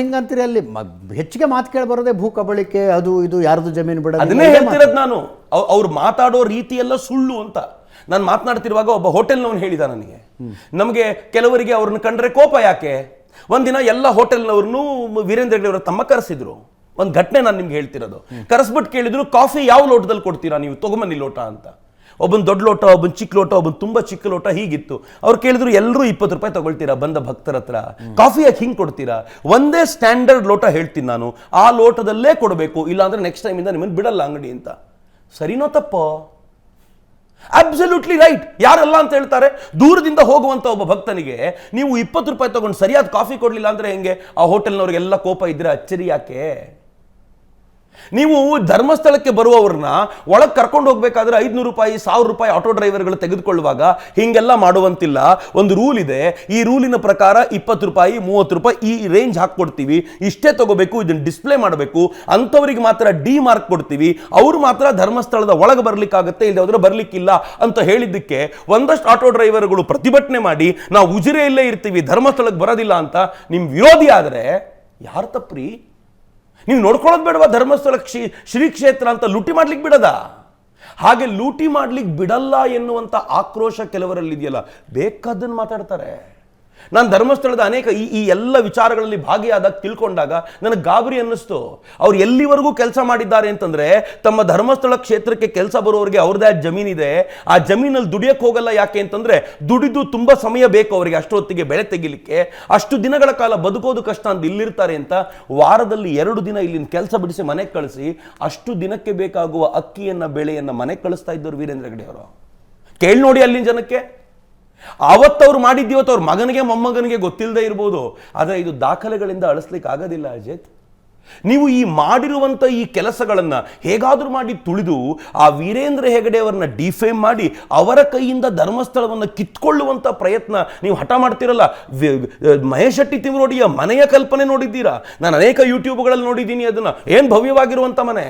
ಹೇಳಿದ್ರೆ ಹಿಂಗಂತೀರಿ ಅಲ್ಲಿ? ಹೆಚ್ಚಿಗೆ ಮಾತು ಕೇಳಿ ಬರೋದೇ ಭೂ ಕಬಳಿಕೆ ಅದು ಇದು ಯಾರ್ದು ಜಮೀನು ಬಿಡ ಅದನ್ನೇ ಹೇಳ್ತಿರೋದು ನಾನು. ಅವ್- ಅವ್ರು ಮಾತಾಡೋ ರೀತಿ ಎಲ್ಲ ಸುಳ್ಳು ಅಂತ. ನಾನು ಮಾತನಾಡ್ತಿರುವಾಗ ಒಬ್ಬ ಹೋಟೆಲ್ನವನು ಹೇಳಿದ ನನಗೆ. ನಮಗೆ ಕೆಲವರಿಗೆ ಅವ್ರನ್ನ ಕಂಡ್ರೆ ಕೋಪ ಯಾಕೆ? ಒಂದಿನ ಎಲ್ಲ ಹೋಟೆಲ್ನವ್ರನ್ನು ವೀರೇಂದ್ರ ಹೆಗ್ಡೆ ಅವರ ತಮ್ಮ ಕರೆಸಿದ್ರು. ಒಂದು ಘಟನೆ ನಾನು ನಿಮ್ಗೆ ಹೇಳ್ತಿರೋದು. ಕರೆಸ್ಬಿಟ್ಟು ಕೇಳಿದ್ರು ಕಾಫಿ ಯಾವ ಲೋಟದಲ್ಲಿ ಕೊಡ್ತೀರಾ ನೀವು? ತಗೊಂಬನ್ನಿ ಲೋಟ ಅಂತ. ಒಬ್ಬನ್ ದೊಡ್ಡ ಲೋಟ, ಒಬ್ಬನ ಚಿಕ್ಕ ಲೋಟ, ಒಬ್ಬನ ತುಂಬಾ ಚಿಕ್ಕ ಲೋಟ ಹೀಗಿತ್ತು. ಅವ್ರು ಕೇಳಿದ್ರು, ಎಲ್ಲರೂ ಇಪ್ಪತ್ತು ರೂಪಾಯಿ ತಗೊಳ್ತೀರಾ ಬಂದ ಭಕ್ತರ ಹತ್ರ? ಕಾಫಿ ಯಾಕೆ ಹಿಂಗೆ ಕೊಡ್ತೀರಾ? ಒಂದೇ ಸ್ಟ್ಯಾಂಡರ್ಡ್ ಲೋಟ ಹೇಳ್ತೀನಿ ನಾನು. ಆ ಲೋಟದಲ್ಲೇ ಕೊಡಬೇಕು. ಇಲ್ಲಾಂದ್ರೆ ನೆಕ್ಸ್ಟ್ ಟೈಮಿಂದ ನಿಮ್ಮನ್ನು ಬಿಡಲ್ಲ ಅಂಗಡಿ ಅಂತ. ಸರಿನೋ ತಪ್ಪೋ? ಅಬ್ಸಲ್ಯೂಟ್ಲಿ ರೈಟ್ ಯಾರಲ್ಲ ಅಂತ ಹೇಳ್ತಾರೆ? ದೂರದಿಂದ ಹೋಗುವಂತ ಒಬ್ಬ ಭಕ್ತನಿಗೆ, ನೀವು ಇಪ್ಪತ್ತು ರೂಪಾಯಿ ತಗೊಂಡು ಸರಿಯಾದ ಕಾಫಿ ಕೊಡ್ಲಿಲ್ಲ ಅಂದ್ರೆ ಹೆಂಗೆ? ಆ ಹೋಟೆಲ್ನವ್ರಿಗೆಲ್ಲ ಕೋಪ ಇದ್ರೆ ಅಚ್ಚರಿ ಯಾಕೆ? ನೀವು ಧರ್ಮಸ್ಥಳಕ್ಕೆ ಬರುವವ್ರನ್ನ ಒಳಗೆ ಕರ್ಕೊಂಡು ಹೋಗ್ಬೇಕಾದ್ರೆ ಐದುನೂರು ರೂಪಾಯಿ, ಸಾವಿರ ರೂಪಾಯಿ ಆಟೋ ಡ್ರೈವರ್ಗಳು ತೆಗೆದುಕೊಳ್ಳುವಾಗ ಹಿಂಗೆಲ್ಲ ಮಾಡುವಂತಿಲ್ಲ. ಒಂದು ರೂಲ್ ಇದೆ. ಈ ರೂಲಿನ ಪ್ರಕಾರ ಇಪ್ಪತ್ತು ರೂಪಾಯಿ, ಮೂವತ್ತು ರೂಪಾಯಿ ಈ ರೇಂಜ್ ಹಾಕ್ಕೊಡ್ತೀವಿ. ಇಷ್ಟೇ ತಗೋಬೇಕು, ಇದನ್ನ ಡಿಸ್ಪ್ಲೇ ಮಾಡಬೇಕು. ಅಂಥವ್ರಿಗೆ ಮಾತ್ರ ಡಿ ಮಾರ್ಕ್ ಕೊಡ್ತೀವಿ. ಅವ್ರು ಮಾತ್ರ ಧರ್ಮಸ್ಥಳದ ಒಳಗೆ ಬರಲಿಕ್ಕಾಗುತ್ತೆ ಇಲ್ಲದೆ ಹೋದ್ರೆ ಬರಲಿಕ್ಕಿಲ್ಲ ಅಂತ ಹೇಳಿದ್ದಕ್ಕೆ ಒಂದಷ್ಟು ಆಟೋ ಡ್ರೈವರ್ಗಳು ಪ್ರತಿಭಟನೆ ಮಾಡಿ, ನಾವು ಉಜಿರೆಯಲ್ಲೇ ಇರ್ತೀವಿ ಧರ್ಮಸ್ಥಳಕ್ಕೆ ಬರೋದಿಲ್ಲ ಅಂತ ನಿಮ್ಮ ವಿರೋಧಿ ಆದರೆ ಯಾರು ತಪ್ಪ್ರಿ? ನೀವು ನೋಡ್ಕೊಳ್ಳೋದು ಬೇಡವಾ ಧರ್ಮಸ್ಥಳ ಕ್ಷಿ, ಶ್ರೀ ಕ್ಷೇತ್ರ ಅಂತ ಲೂಟಿ ಮಾಡ್ಲಿಕ್ಕೆ ಬಿಡದ? ಹಾಗೆ ಲೂಟಿ ಮಾಡ್ಲಿಕ್ಕೆ ಬಿಡಲ್ಲ ಎನ್ನುವಂಥ ಆಕ್ರೋಶ ಕೆಲವರಲ್ಲಿ ಇದೆಯಲ್ಲ ಬೇಕಾದನ್ನು ಮಾತಾಡ್ತಾರೆ. ನಾನು ಧರ್ಮಸ್ಥಳದ ಅನೇಕ ಈ ಈ ಎಲ್ಲ ವಿಚಾರಗಳಲ್ಲಿ ಭಾಗಿಯಾದಾಗ ತಿಳ್ಕೊಂಡಾಗ ನನಗೆ ಗಾಬರಿ ಅನ್ನಿಸ್ತು. ಅವ್ರು ಎಲ್ಲಿವರೆಗೂ ಕೆಲಸ ಮಾಡಿದ್ದಾರೆ ಅಂತಂದ್ರೆ ತಮ್ಮ ಧರ್ಮಸ್ಥಳ ಕ್ಷೇತ್ರಕ್ಕೆ ಕೆಲಸ ಬರೋರಿಗೆ ಅವ್ರದ್ದೇ ಜಮೀನಿದೆ. ಆ ಜಮೀನಲ್ಲಿ ದುಡಿಯಕ್ಕೆ ಹೋಗಲ್ಲ ಯಾಕೆ ಅಂತಂದ್ರೆ ದುಡಿದು ತುಂಬಾ ಸಮಯ ಬೇಕು ಅವರಿಗೆ ಅಷ್ಟೊತ್ತಿಗೆ ಬೆಳೆ ತೆಗಿಲಿಕ್ಕೆ. ಅಷ್ಟು ದಿನಗಳ ಕಾಲ ಬದುಕೋದು ಕಷ್ಟ ಅಂತ ಇಲ್ಲಿರ್ತಾರೆ ಅಂತ ವಾರದಲ್ಲಿ ಎರಡು ದಿನ ಇಲ್ಲಿನ ಕೆಲಸ ಬಿಡಿಸಿ ಮನೆಗೆ ಕಳಿಸಿ ಅಷ್ಟು ದಿನಕ್ಕೆ ಬೇಕಾಗುವ ಅಕ್ಕಿಯನ್ನ, ಬೆಳೆಯನ್ನ ಮನೆಗೆ ಕಳಿಸ್ತಾ ಇದ್ದರು ವೀರೇಂದ್ರ ಹೆಗಡೆ ಅವರು ಕೇಳಿ ನೋಡಿ ಅಲ್ಲಿನ ಜನಕ್ಕೆ. ಅವತ್ತವ್ರು ಮಾಡಿದ್ದೀವತ್ತು ಅವ್ರ ಮಗನಿಗೆ ಮೊಮ್ಮಗನಿಗೆ ಗೊತ್ತಿಲ್ಲದೆ ಇರ್ಬೋದು, ಆದರೆ ಇದು ದಾಖಲೆಗಳಿಂದ ಅಳಿಸ್ಲಿಕ್ಕೆ ಆಗೋದಿಲ್ಲ ಅಜಿತ್. ನೀವು ಈ ಮಾಡಿರುವಂಥ ಈ ಕೆಲಸಗಳನ್ನು ಹೇಗಾದರೂ ಮಾಡಿ ತುಳಿದು ಆ ವೀರೇಂದ್ರ ಹೆಗಡೆ ಅವರನ್ನ ಡಿಫೇಮ್ ಮಾಡಿ ಅವರ ಕೈಯಿಂದ ಧರ್ಮಸ್ಥಳವನ್ನು ಕಿತ್ಕೊಳ್ಳುವಂಥ ಪ್ರಯತ್ನ ನೀವು ಹಠ ಮಾಡ್ತಿರಲ್ಲ. ಮಹೇಶ್ ಶೆಟ್ಟಿ ತಿವರೋಡಿಯ ಮನೆಯ ಕಲ್ಪನೆ ನೋಡಿದ್ದೀರಾ? ನಾನು ಅನೇಕ ಯೂಟ್ಯೂಬ್ಗಳಲ್ಲಿ ನೋಡಿದ್ದೀನಿ ಅದನ್ನ. ಏನು ಭವ್ಯವಾಗಿರುವಂಥ ಮನೆ?